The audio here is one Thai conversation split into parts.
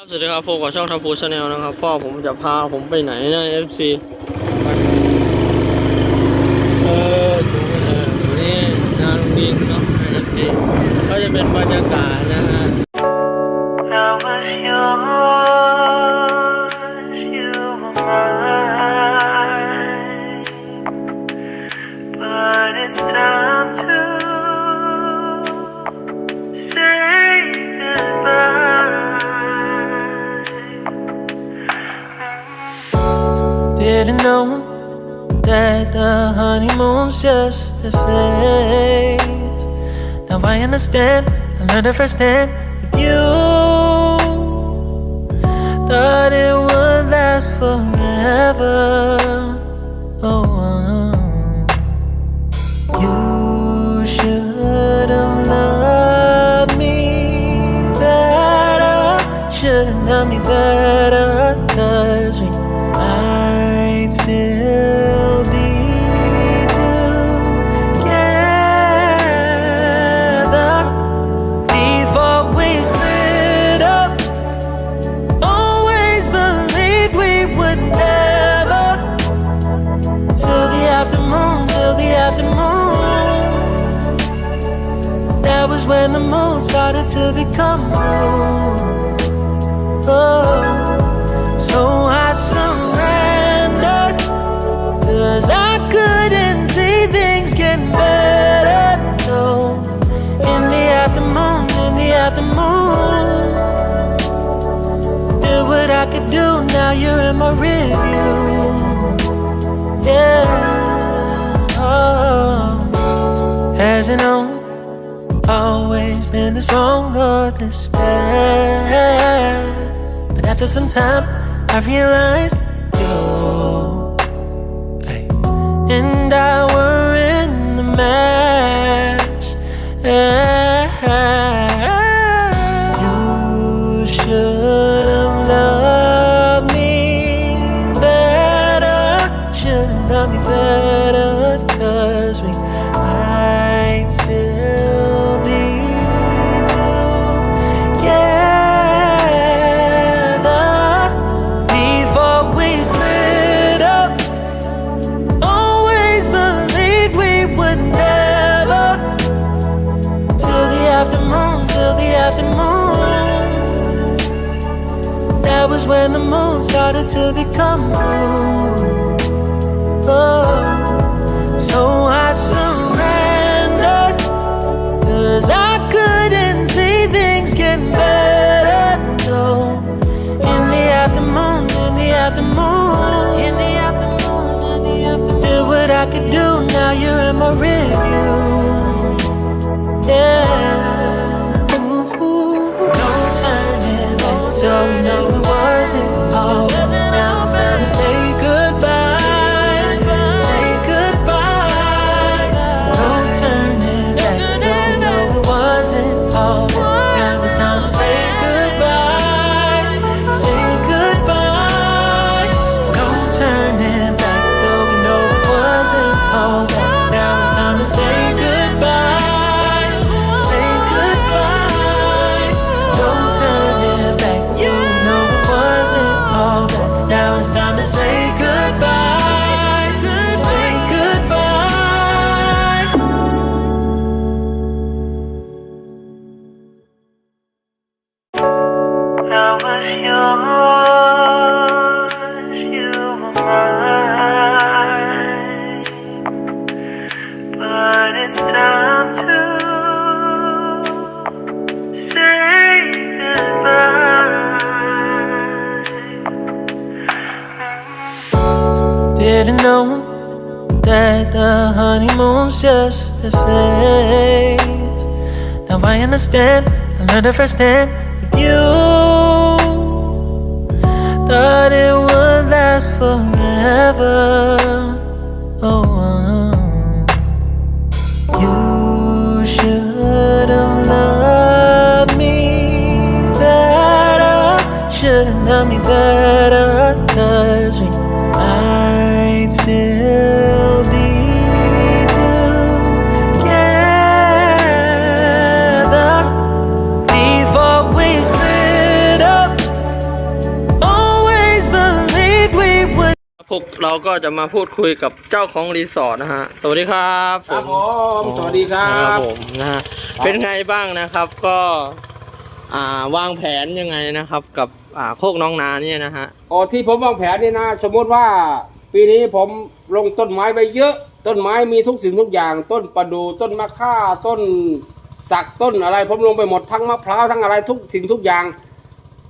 ครับสวัสดีครับพบกับช่องทัพพูชาแนลนะครับ พ่อผมจะพาผมไปไหนนะ FC เออดูเออนี่งานดินเนาะ FC ก็จะเป็นบรรยากาศ That the honeymoon's just a phase. Now I understand, I learned it firsthand you. Thought it would last forever. Oh, uh-huh. you should have loved me better. Should have loved me better. Become moon. Oh, so I surrendered. Cause I couldn't see things getting better. No, in the afternoon, in the afternoon. Did what I could do, now you're in my But after some time, I realized you and I were in the match. When the moon started to become moon. Oh, so I surrendered. Cause I couldn't see things getting better. No, in the afternoon, in the afternoon, in the afternoon, in the afternoon. Did what I could do, now you're in my review. Goodbye. Didn't know that the honeymoon's just a phase. Now I understand, I learned it firsthand with you. Thought it would last forever. กเราก็จะมาพูดคุยกับเจ้าของรีสอร์ทนะฮะ สวัสดีครับครับผมสวัสดีครัครับบผมนะฮะเป็นไงบ้างนะครับ ก็ อ่าวางแผนยังไงนะครับ กับอ่าโคกน้องนาเนี่ยนะฮะ อ๋อที่ผมวางแผนนี่นะ สมมติว่า ปีนี้ผมลงต้นไม้ไปเยอะ ต้นไม้มีทุกสิ่งทุกอย่าง ต้นประดู่ต้นมะค่าต้นสักต้นอะไร ผมลงไปหมดทั้งมะพร้าวทั้งอะไรทุกสิ่งทุกอย่าง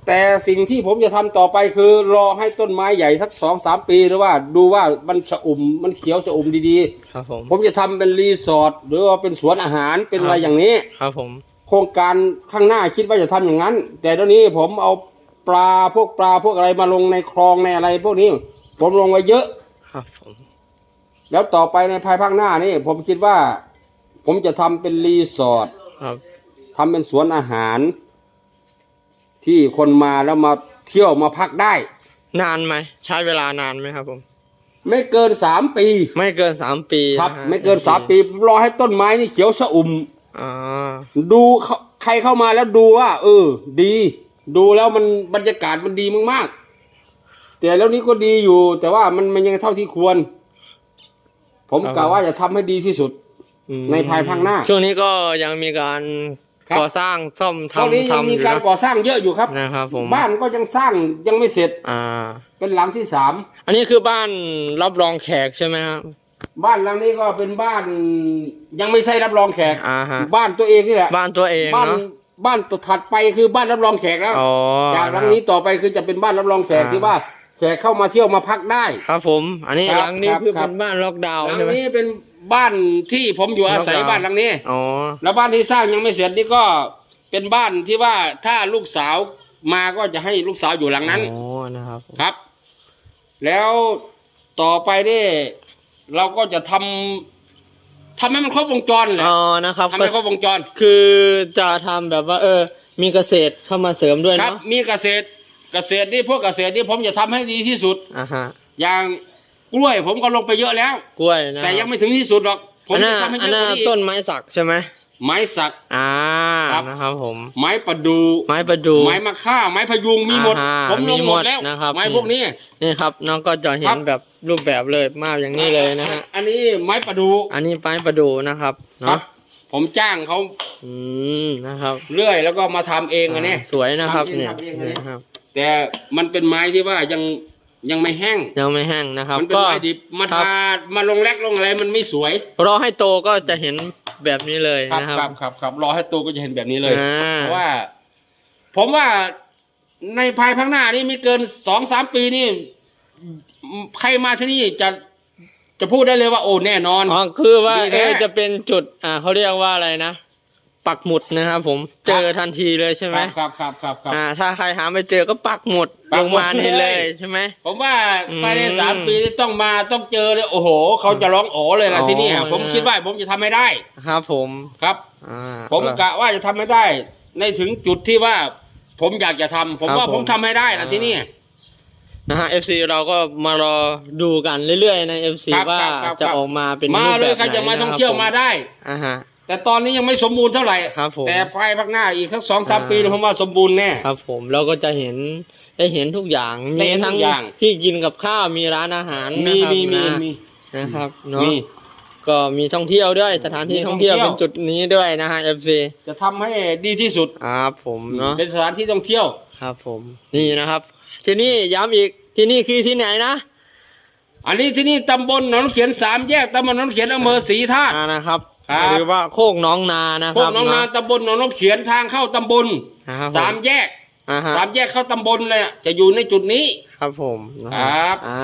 แต่สิ่งที่ผมจะทำต่อไปคือรอให้ต้นไม้ใหญ่สักสองสามปีหรือว่าดูว่ามันสะอุ่มมันเขียวสะอุ่มดีครับผมๆผมจะทำเป็นรีสอร์ทหรือว่าเป็นสวนอาหารเป็นอะไรครับอย่างนี้ ครับผม โครงการข้างหน้าคิดว่าจะทำอย่างนั้น แต่ตอนนี้ผมเอาปลาพวกปลาพวกอะไรมาลงในคลองในอะไร พวกนี้ ผมลงไว้เยอะ ครับผม แล้วต่อไปในภายภาคหน้านี่ผมคิดว่า ผมจะทำเป็นรีสอร์ทครับทำเป็นสวนอาหาร ที่คนมาแล้วมาเที่ยวมาพักได้ นานไหมใช้เวลานานไหมครับผม ไม่เกินสามปี ไม่เกินสามปีครับ นะฮะไม่เกินสามปีรอให้ต้นไม้นี่เขียวชอุ่ม อ่าดูเขาใครเข้ามาแล้วดูว่า เออ ดี ดูแล้วมันบรรยากาศมันดีมากๆ แต่แล้วนี้ก็ดีอยู่ แต่ว่ามันมันยังเท่าที่ควร ผมกะว่าจะทำให้ดีที่สุด อืมในภายภาคหน้า ช่วงนี้ก็ยังมีการ ครับ ก่อสร้างซ่อมตอนนี้ทำยังทำอมียู่การนะก่อสร้างเยอะอยู่ครับ นะครับผมบ้านก็ยังสร้างยังไม่เสร็จอ่า เป็นหลังที่สามอันนี้คือบ้านรับรองแขกใช่ไหมครับ บ้านหลังนี้ก็เป็นบ้านยังไม่ใช่รับรองแขกอ่าฮะ บ้านตัวเองนี่แหละบ้านตัวเองบ้านเนาะบ้านถัดไปคือบ้านรับรองแขกแล้ว อ๋อจากหลังนี้ต่อไปคือจะเป็นบ้านรับรองแขกอ่าที่ว่า แขกเข้ามาเที่ยวมาพักได้ ครับผม อันนี้ครับหลังนี้ครับคือครัเป็บ นบ้านล็อกดาวน์หลังใช่ไหมนี้เป็นบ้านที่ผมอยู่อาศัยล็อกดาวน์บ้านหลังนี้ อ๋อ แล้วบ้านที่สร้างยังไม่เสร็จนี่ก็เป็นบ้านที่ว่าถ้าลูกสาวมาก็จะให้ลูกสาวอยู่หลังนั้น อ๋อ นะครับผมครับ แล้วต่อไปนี่เราก็จะทำทำให้มันครบวงจรแหละอ๋อ นะครับทำให้ครบวงจร คือจะทำแบบว่า เออ มีเกษตรเข้ามาเสริมด้วยครับ เนาะ มีเกษตร เกษตรนี่พวกเกษตรนี่ผมจะทำให้ดีที่สุด อ่าฮะอย่างกล้วยผมก็ลงไปเยอะแล้ว กล้วยนะแต่ยังไม่ถึงที่สุดหรอกผมอันจะน่ะทำให้เยอันอะน่ะกว่านี้ต้นไม้สักใช่ไหมไม้สัก อ่าครับ นะครับผม ไม้ประดู ไม้ประดูไม้มะค่า ไม้พยุงมีหมด อ่าฮะผมลงมีหหมมดดแล้ว นะครับ ไม้พวกนี้ นี่ครับน้องก็จะเห็ครันบแบบรูปแบบเลยมากอย่างนี้เลยนะฮะ อันนี้ไม้ประดูอันนี้ไม้ประดูนะครับครัเนาะบผมจ้างเขาอืมนะครับเลื่อยแล้วก็มาทำเองอันนี้สวยนะครับทำเองเนี่ยทำเองอันนี้ นะครับ แต่มันเป็นไม้ที่ว่ายังยังไม่แห้ง ยังไม่แห้งนะครับ มันเป็นก็ไม้ดิบมาครับทามาลงแรกลงอะไรมันไม่สวย รอให้โตก็จะเห็นแบบนี้เลยครับนะครับ ครับครับครับรอให้โตก็จะเห็นแบบนี้เลยอ่า เพราะว่า ผมว่าในภายภาคหน้านี่ไม่เกินสองสามปีนี่ใครมาที่นี่จะจะพูดได้เลยว่าโอ้แน่นอน อ๋อคือว่าดีแท้ เออจะเป็นจุดอ่าเขาเรียกว่าอะไรนะ ปักหมุดนะครับผมเจอทันทีเลยใช่ไหมครับครับครับครับอ่า ถ้าใครหาไม่เจอก็ปักหมุดปัลกงหมุดมานี่เลยเลยใช่ไหมผมว่าอืมภายในสามปีนี่ต้องมาต้องเจอเลยโอ้โห เขาจะร้องโอ๋เลยนะอ๋อที่นี่ผมนะคิดว่าผมจะทำไม่ได้ ครับผมครับอ่าผมกะว่าจะทำไม่ได้ ในถึงจุดที่ว่า ผมอยากจะทำผมครับว่าผมผมทำให้ได้นะอ่าที่นี่นะฮะ FC เราก็มารอดูกันเรื่อยๆ ใน FC ครับว่าครับครับจะออกมาเป็นมารูปเลแบยบใครจะมาไหนท่องเที่ยวนะครับมาได้อ่าฮะ แต่ตอนนี้ยังไม่สมบูรณ์เท่าไหร่ครับผมแต่ภายภาคหน้าอีกสักสองสามอ่าปีเนี่ยผมว่าสมบูรณ์แน่ ครับผมเราก็จะเห็นได้เห็นทุกอย่างได้มีเห็นทุทั้งกอย่าง ที่กินกับข้าวมีร้านอาหารมีนะครับมีมีนะมีนะครับเนาะมี ก็มีท่องเที่ยวด้วยสถานที่มีท่ท่อองงเที่ยวเที่ยวเป็นจุดนี้ด้วยนะฮะ FC จะทำให้ดีที่สุด ครับผมเนาะเป็นสถานที่ท่องเที่ยว ครับผมนี่นะครับ ที่นี่ย้ำอีกที่นี่คือที่ไหนนะอันนี้ที่นี่ตำบลหนองเขียนสามแยกตำบลหนองเขียนอำเภอศรีธาตุอ่านะครับ ครับหรือว่าโคกน้องนานะพควรักบน้องนาเะตำบลหนองเขียนทางเข้าตำบลนะครับสามแยกอ่าฮะสามแยกเข้าตำบลเลยอะจะอยู่ในจุดนี้ ครับผมนะคครัรับอ่า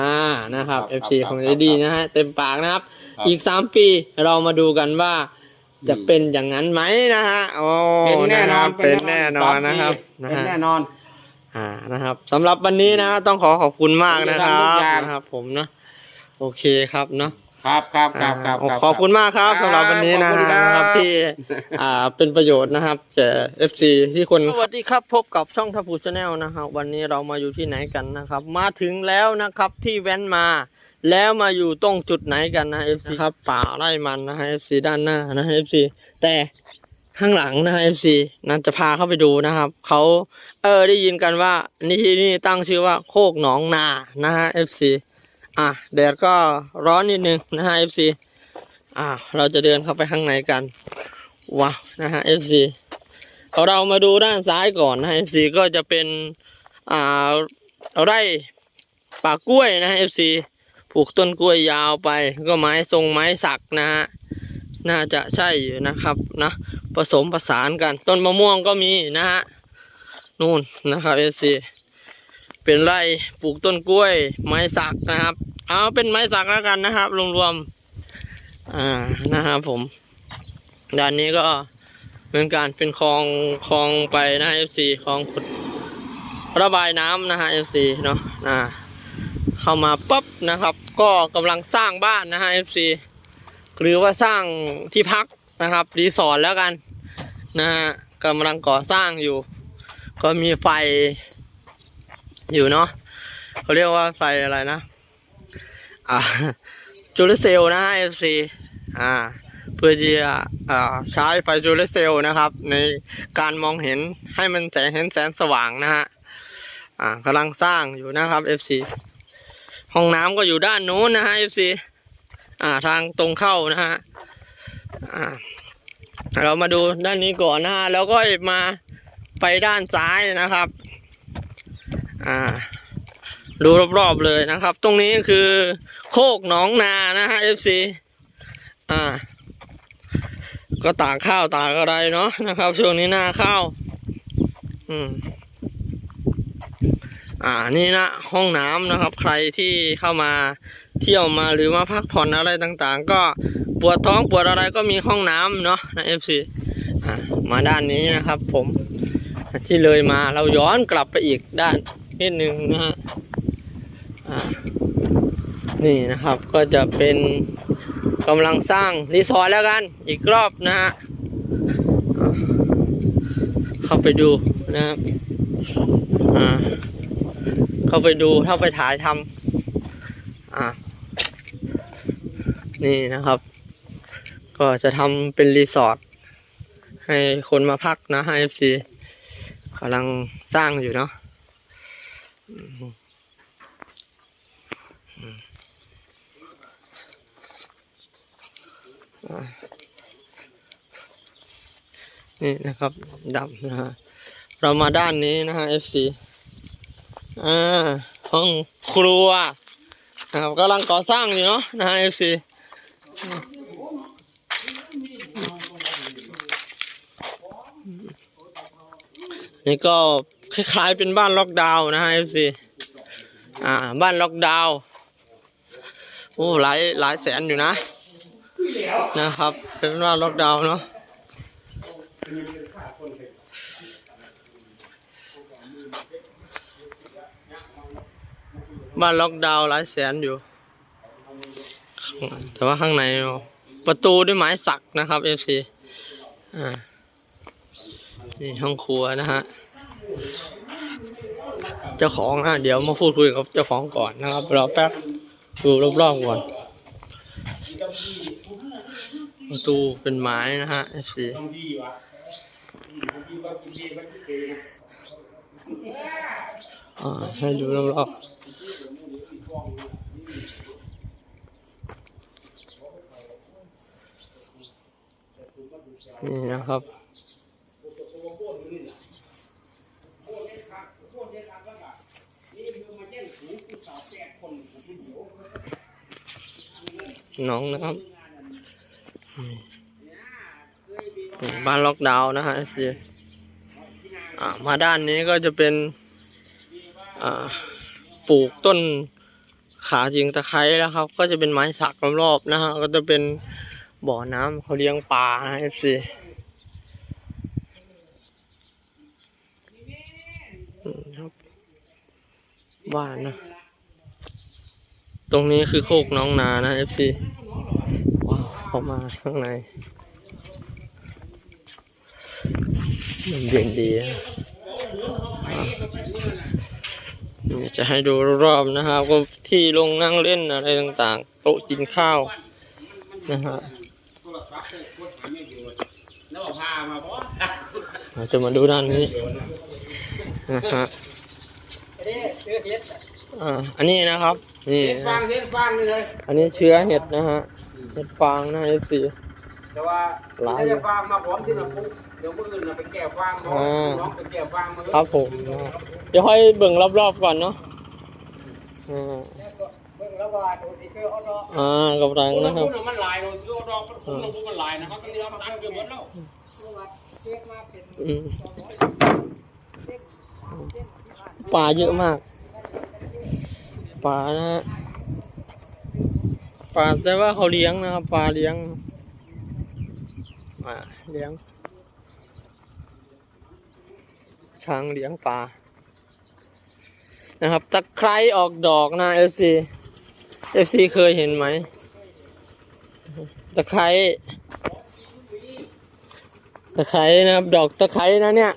นะครับ ครับ FC ครับของครับดีนะฮะเต็มปากนะครับ ครับ อีกสามปีเรามาดูกันว่า จะอืมเป็นอย่างนั้นไหมนะฮะโอ้เป็นแน่นอะนครับเป็นแน่นอนสามปีนะครับนะเป็นฮะ แน่นอน อ่านะครับสำหรับวันนี้นะต้องขอขอบคุณมากนะครับขอบคุณครับนะครับผมเนาะโอเคครับเนาะ ครับครับครับครับอ่ารับขอบคุณมากครับครับสำหรับวันนี้นะขอบคุณฮะครับนะครับที่อ่าเป็นประโยชน์นะครับแก่ FC ที่คนสวัสดีครับพบกับช่องทัพูชาแนลนะครับวันนี้เรามาอยู่ที่ไหนกันนะครับ มาถึงแล้วนะครับที่แว้นมาแล้วมาอยู่ตรงจุดไหนกันนะ FC ครับป่าไร่มันนะฮะ FC ด้านหน้านะฮะ FC แต่ข้างหลังนะฮะ FC นั่นจะพาเข้าไปดูนะครับเขาเออได้ยินกันว่านี่ที่นี่ตั้งชื่อว่าโคกหนองนานะฮะ FC อะแดดก็ร้อนนิดนึงนะฮะ FC อ่าเราจะเดินเข้าไปข้างในกันว้าวนะฮะ FC เรามาดูด้านซ้ายก่อนนะฮะ FC ก็จะเป็นอ่าไร่ป่ากล้วยนะฮะ FC ปลูกต้นกล้วยยาวไปก็ไม้ทรงไม้สักนะฮะน่าจะใช่อยู่นะครับนะผสมผสานกันต้นมะม่วงก็มีนะฮะนู่นนะครับ FC เป็นไร่ปลูกต้นกล้วย ไม้สักนะครับ เอาเป็นไม้สักแล้วกันนะครับ รวมๆอ่านะครับผมด้านนี้ก็เหมือนกันเป็นคลองคลองไปนะ FC คลองขุดระบายน้ำนะฮะ FC เนาะอ่าเข้ามาปั๊บนะครับ ก็กำลังสร้างบ้านนะฮะ FC หรือว่าสร้างที่พักนะครับรีสอร์ทแล้วกันนะฮะกำลังก่อสร้างอยู่ ก็มีไฟ อยู่เนาะเขาเรียกว่าไฟอะไรนะ อ่าจูเลเซลนะฮะ FC อ่าเพื่อที่จะอ่าใช้ไฟจูเลเซลนะครับ ในการมองเห็นให้มันแสงเห็นแสงสว่างนะฮะอ่ากำลังสร้างอยู่นะครับ FC ห้องน้ำก็อยู่ด้านนู้นนะฮะ FC อ่าทางตรงเข้านะฮะอ่าเรามาดูด้านนี้ก่อนนะฮะแล้วก็มาไปด้านซ้ายนะครับ อ่า ดูรอบๆเลยนะครับ ตรงนี้คือโคกหนองนานะฮะ FC อ่า ก็ตากข้าวตากอะไรเนาะนะครับ ช่วงนี้หน้าข้าวอืมอ่านี่นะห้องน้ำนะครับ ใครที่เข้ามาเที่ยวมาหรือมาพักผ่อนอะไรต่างๆ ก็ปวดท้องปวดอะไรก็มีห้องน้ำเนาะนะ FC อ่ามาด้านนี้นะครับ ผมที่เลยมาเราย้อนกลับไปอีกด้าน นิดนึงนะฮะนี่นะครับก็จะเป็นกำลังสร้างรีสอร์ทแล้วกันอีกรอบนะฮะเข้าไปดูนะครับเข้าไปดูเข้าไปถ่ายทำนี่นะครับ ก็จะทำเป็นรีสอร์ทให้คนมาพักนะให้ FC กำลังสร้างอยู่เนาะ นี่นะครับดำนะฮะเรามาด้านนี้นะฮะ FC อ่าห้องครัวนะครับกำลังก่อสร้างอยู่เนาะนะฮะ FC นี่ก็ คล้ายๆเป็นบ้านล็อกดาวน์นะฮะ FC อ่า บ้านล็อกดาวน์โอ้หลายหลายแสนอยู่นะ นะครับ เป็นบ้านล็อกดาวน์เนาะบ้านล็อกดาวน์หลายแสนอยู่ แต่ว่าข้างในประตูด้วยไม้สักนะครับ FC อ่านี่ห้องครัวนะฮะ เจ้าของอะเดี๋ยวมาพูดคุยกับเจ้าของก่อนนะครับรอแป๊บดูรอบๆก่อนประตูเป็นไม้นะฮะ FC อ่าให้ดูรอบๆนี่นะครับ น้องนะครับบ้านล็อกดาวน์นะฮะเสียมาด้านนี้ก็จะเป็นปลูกต้นขาจิงตะไคร้แล้วครับ ก็จะเป็นไม้สักรอบๆนะฮะก็จะเป็นบ่อน้ำเขาเลี้ยงปลานะเอฟซีครับบ้านนะ ตรงนี้คือโคกน้องนานะเอฟซีว้าวเข้ามาข้างในมันเย็นดีนะจะให้ดูรอบๆนะครับก็ที่ลงนั่งเล่นอะไรต่างๆ โต๊ะกินข้าวนะฮะเราจะมาดูด้านนี้นะฮะอันนี้นะครับ นี่เห็ดฟางเห็ดฟางนี่เลย อันนี้เชื้อเห็ดนะฮะ เห็ดฟางนะเอฟซี แต่ว่าหลาย ถ้าจะฟางมาพร้อมที่เราปุ๊บเดี๋ยวมื่ออื่นเราไปแก้ฟางน้องอ่าน้องไปแก้ฟางมาเลยครับผมนะฮะเดี๋ยวค่อยเบิ่งรอบๆก่อนเนาะอ่าอ่ากำลังโอ้นะยครับพูดมันหลายเลยโยดอกมันคุ้มมันคุ้มมันหลายนะครับตอนนี้เราตั้งเกือบหมดแล้วอืมปลาเยอะมาก ปลานะฮะปลาแต่ว่าเขาเลี้ยงนะครับปลาเลี้ยงอ่าเลี้ยง ช้างเลี้ยงปลานะครับตะไคร้ออกดอกนะเอฟซีเอฟซีเคยเห็นไหมตะไคร้ตะไคร้นะครับ ดอกตะไคร้นะเนี่ย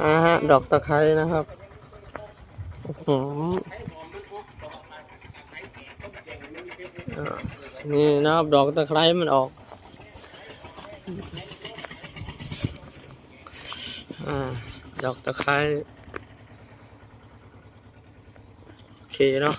อ่าฮะ ดอกตะไคร้นะครับอืมนี่นะครับ ดอกตะไคร้มันออก อ่า ดอกตะไคร้โอเคเนาะ